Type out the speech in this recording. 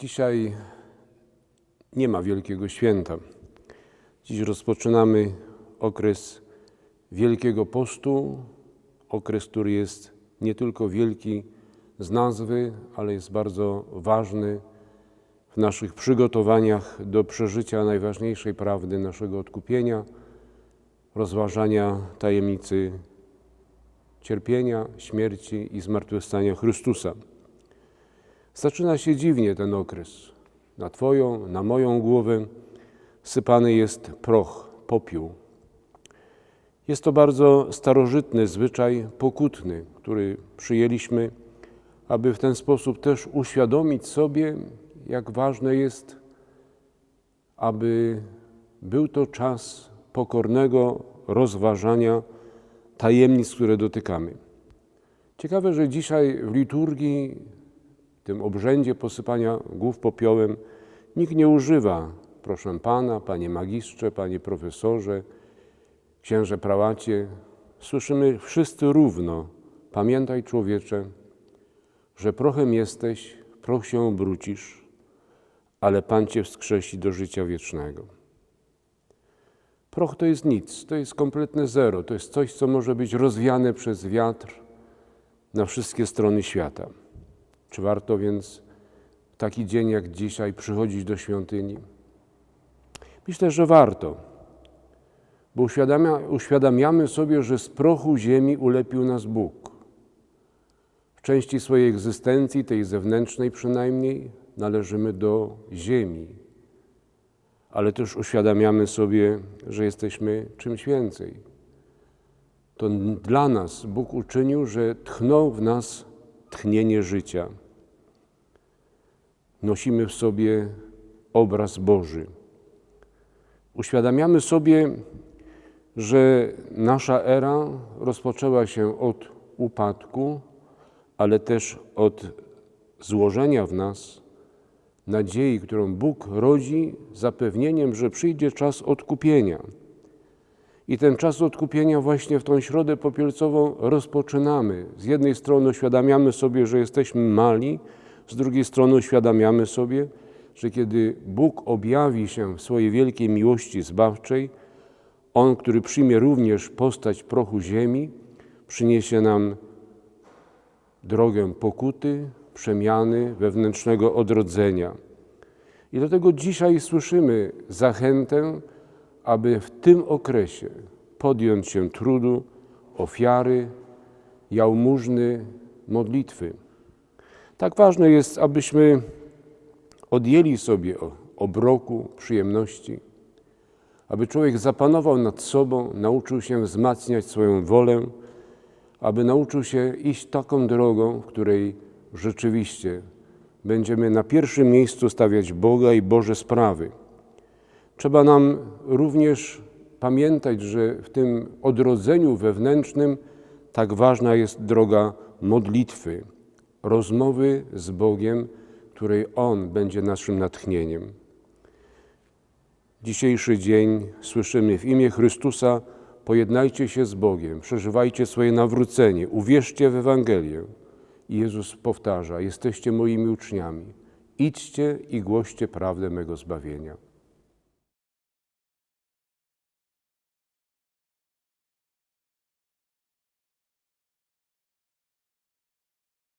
Dzisiaj nie ma Wielkiego Święta. Dziś rozpoczynamy okres Wielkiego Postu, okres, który jest nie tylko wielki z nazwy, ale jest bardzo ważny w naszych przygotowaniach do przeżycia najważniejszej prawdy naszego odkupienia, rozważania tajemnicy cierpienia, śmierci i zmartwychwstania Chrystusa. Zaczyna się dziwnie ten okres. Na Twoją, na moją głowę sypany jest proch, popiół. Jest to bardzo starożytny zwyczaj pokutny, który przyjęliśmy, aby w ten sposób też uświadomić sobie, jak ważne jest, aby był to czas pokornego rozważania tajemnic, które dotykamy. Ciekawe, że dzisiaj w liturgii, tym obrzędzie posypania głów popiołem, nikt nie używa, proszę Pana, Panie Magistrze, Panie Profesorze, Księże Prałacie. Słyszymy wszyscy równo, pamiętaj człowiecze, że prochem jesteś, proch się obrócisz, ale Pan Cię wskrzesi do życia wiecznego. Proch to jest nic, to jest kompletne zero, to jest coś, co może być rozwiane przez wiatr na wszystkie strony świata. Czy warto więc w taki dzień jak dzisiaj przychodzić do świątyni? Myślę, że warto, bo uświadamia, uświadamiamy sobie, że z prochu ziemi ulepił nas Bóg. W części swojej egzystencji, tej zewnętrznej przynajmniej, należymy do ziemi, ale też uświadamiamy sobie, że jesteśmy czymś więcej. To dla nas Bóg uczynił, że tchnął w nas tchnienie życia. Nosimy w sobie obraz Boży. Uświadamiamy sobie, że nasza era rozpoczęła się od upadku, ale też od złożenia w nas nadziei, którą Bóg rodzi zapewnieniem, że przyjdzie czas odkupienia. I ten czas odkupienia właśnie w tą środę popielcową rozpoczynamy. Z jednej strony uświadamiamy sobie, że jesteśmy mali, z drugiej strony uświadamiamy sobie, że kiedy Bóg objawi się w swojej wielkiej miłości zbawczej, On, który przyjmie również postać prochu ziemi, przyniesie nam drogę pokuty, przemiany, wewnętrznego odrodzenia. I dlatego dzisiaj słyszymy zachętę, aby w tym okresie podjąć się trudu, ofiary, jałmużny, modlitwy. Tak ważne jest, abyśmy odjęli sobie obroku, przyjemności, aby człowiek zapanował nad sobą, nauczył się wzmacniać swoją wolę, aby nauczył się iść taką drogą, w której rzeczywiście będziemy na pierwszym miejscu stawiać Boga i Boże sprawy. Trzeba nam również pamiętać, że w tym odrodzeniu wewnętrznym tak ważna jest droga modlitwy, rozmowy z Bogiem, której On będzie naszym natchnieniem. Dzisiejszy dzień słyszymy w imię Chrystusa: pojednajcie się z Bogiem, przeżywajcie swoje nawrócenie, uwierzcie w Ewangelię. I Jezus powtarza: Jesteście moimi uczniami. Idźcie i głoście prawdę mego zbawienia.